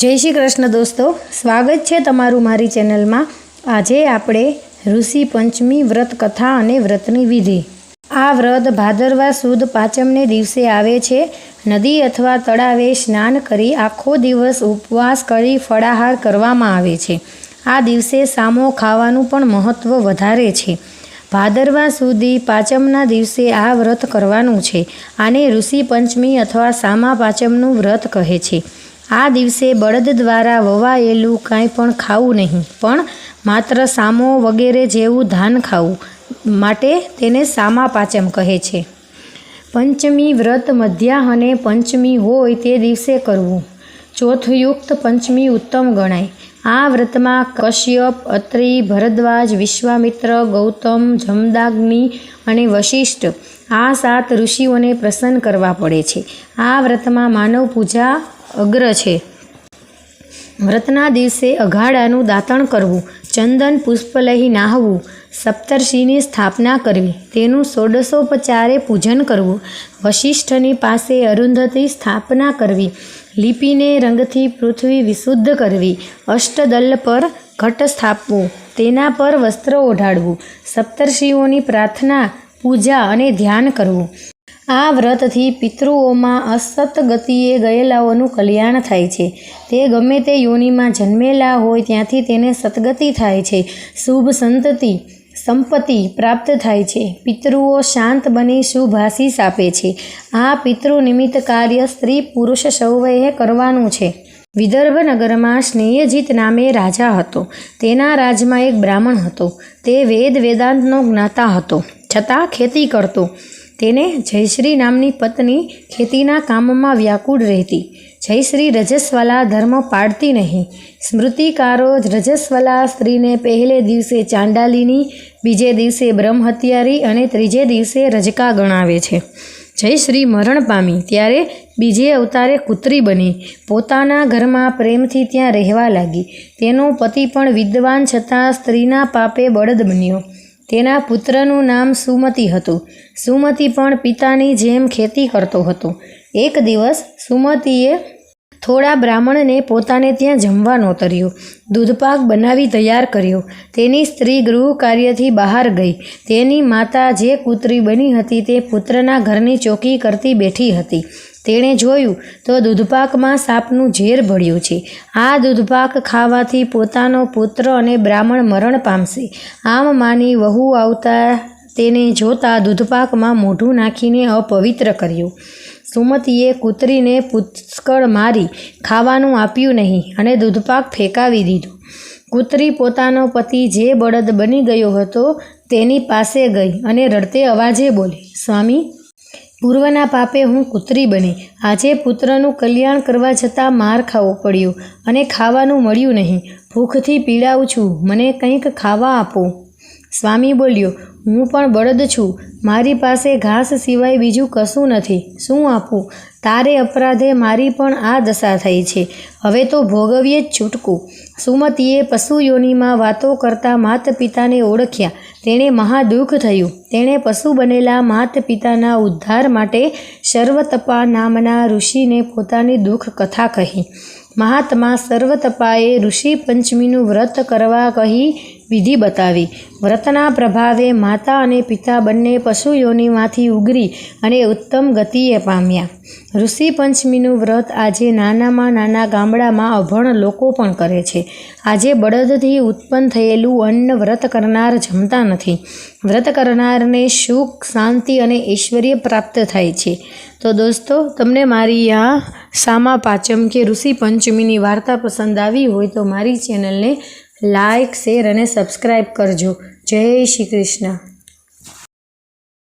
જય શ્રી કૃષ્ણ દોસ્તો, સ્વાગત છે તમારું મારી ચેનલમાં. આજે આપણે ઋષિ પંચમી વ્રત કથા અને વ્રતની વિધિ. આ વ્રત ભાદરવા સુદ પાંચમને દિવસે આવે છે. નદી અથવા તળાવે સ્નાન કરી આખો દિવસ ઉપવાસ કરી ફળાહાર કરવામાં આવે છે. આ દિવસે સામો ખાવાનું પણ મહત્ત્વ વધારે છે. ભાદરવા સુધી પાંચમના દિવસે આ વ્રત કરવાનું છે. આને ઋષિ પંચમી અથવા સામા પાંચમનું વ્રત કહે છે. આ દિવસે બળદ દ્વારા વવાયેલું કાંઈ પણ ખાવું નહીં, પણ માત્ર સામો વગેરે જેવું ધાન ખાવું માટે તેને સામા પાંચમ કહે છે. પંચમી વ્રત મધ્યાહને પંચમી હોય તે દિવસે કરવું. ચોથયુક્ત પંચમી ઉત્તમ ગણાય. આ વ્રતમાં કશ્યપ, અત્રિ, ભરદ્વાજ, વિશ્વામિત્ર, ગૌતમ, જમદાગ્નિ અને વશિષ્ઠ આ સાત ઋષિઓને પ્રસન્ન કરવા પડે છે. આ વ્રતમાં માનવ પૂજા અગ્ર છે. વ્રતના દિવસે અઘાડાનું દાંતણ કરવું, ચંદન પુષ્પ લઈ નાહવું, સપ્તર્ષિની સ્થાપના કરવી, તેનું ષોડશોપચારે પૂજન કરવું, વશિષ્ઠની પાસે અરુંધતી સ્થાપના કરવી, લિપિને રંગથી પૃથ્વી વિશુદ્ધ કરવી, અષ્ટદલ પર ઘટ સ્થાપવું, તેના પર વસ્ત્ર ઓઢાડવું, સપ્તર્ષિઓની પ્રાર્થના, પૂજા અને ધ્યાન કરવું. આ વ્રતથી પિતૃઓમાં અસત ગતિએ ગયેલાઓનું કલ્યાણ થાય છે. તે ગમે તે યોનિમાં જન્મેલા હોય ત્યાંથી તેને સદગતિ થાય છે. શુભ સંતતિ, સંપત્તિ પ્રાપ્ત થાય છે. પિતૃઓ શાંત બની શુભ આશીષ આપે છે. આ પિતૃ નિમિત્ત કાર્ય સ્ત્રી પુરુષ સૌએ કરવાનું છે. વિદર્ભ નગરમાં સ્નેહજીત નામે રાજા હતો. તેના રાજમાં એક બ્રાહ્મણ હતો. તે વેદ વેદાંતનો જ્ઞાતા હતો. છતાં ખેતી કરતો. તેને જયશ્રી નામની પત્ની ખેતીના કામમાં વ્યાકુળ રહેતી. જયશ્રી રજસ્વલા ધર્મ પાડતી નહીં. સ્મૃતિકારો રજસ્વલા સ્ત્રીને પહેલે દિવસે ચાંડાલીની, બીજે દિવસે બ્રહ્મહત્યારી અને ત્રીજે દિવસે રજકા ગણાવે છે. જયશ્રી મરણ પામી ત્યારે બીજે અવતારે કૂતરી બની. પોતાના ઘરમાં પ્રેમથી ત્યાં રહેવા લાગી. તેનો પતિ પણ વિદ્વાન છતાં સ્ત્રીના પાપે બળદ બન્યો. તેના પુત્રનું નામ સુમતિ હતું. સુમતિ પણ પિતાની જેમ ખેતી કરતો હતો. એક દિવસ સુમતિએ થોડા બ્રાહ્મણને પોતાને ત્યાં જમવા તર્યો દૂધપાક બનાવી તૈયાર કર્યો. તેની સ્ત્રી ગૃહ કાર્યથી બહાર ગઈ. તેની માતા જે કૂતરી બની હતી તે પુત્રના ઘરની ચોકી કરતી બેઠી હતી. તેણે જોયું તો દૂધપાકમાં સાપનું ઝેર ભળ્યું છે. આ દૂધપાક ખાવાથી પોતાનો પુત્ર અને બ્રાહ્મણ મરણ પામશે. આમ માની વહુ આવતા તેને જોતા દૂધપાકમાં મોઢું નાખીને અપવિત્ર કર્યું. સુમતીએ કૂતરીને પુષ્કળ મારી, ખાવાનું આપ્યું નહીં અને દૂધપાક ફેંકાવી દીધું. કૂતરી પોતાનો પતિ જે બળદ બની ગયો હતો તેની પાસે ગઈ અને રડતે અવાજે બોલી, સ્વામી પૂર્વના પાપે હું કૂતરી બની. આજે પુત્રનું કલ્યાણ કરવા છતાં માર ખાવો પડ્યો અને ખાવાનું મળ્યું નહીં. ભૂખથી પીડાઉં છું. મને કંઈક ખાવા આપો. સ્વામી બોલ્યો, હું પણ બળદ છું. મારી પાસે ઘાસ સિવાય બીજું કશું નથી. શું આપું? તારે અપરાધે મારી પણ આ દશા થઈ છે. હવે તો ભોગવીએ જ છૂટકું. સુમતીએ પશુ યોનીમાં વાતો કરતા માત પિતાને ઓળખ્યા. તેણે મહાદુઃખ થયું. તેણે પશુ બનેલા માત પિતાના ઉદ્ધાર માટે સર્વતપા નામના ઋષિને પોતાની દુઃખ કથા કહી. મહાત્મા સર્વતપાએ ઋષિ પંચમીનું વ્રત કરવા કહી વિધિ બતાવી. વ્રતના પ્રભાવે માતા અને પિતા બંને પશુ યોનિમાંથી ઉગરી અને ઉત્તમ ગતિએ પામ્યા. ઋષિ પંચમીનું વ્રત આજે નાનામાં નાના ગામડામાં અભણ લોકો પણ કરે છે. આજે બળદથી ઉત્પન્ન થયેલું અન્ન વ્રત કરનાર જમતા નથી. વ્રત કરનારને સુખ, શાંતિ અને ઐશ્વર્ય પ્રાપ્ત થાય છે. તો દોસ્તો, તમને મારી આ સામા પાંચમ કે ઋષિ પંચમીની વાર્તા પસંદ આવી હોય તો મારી ચેનલને લાઇક શેર અને સબસ્ક્રાઈબ કરજો. જય શ્રી કૃષ્ણ.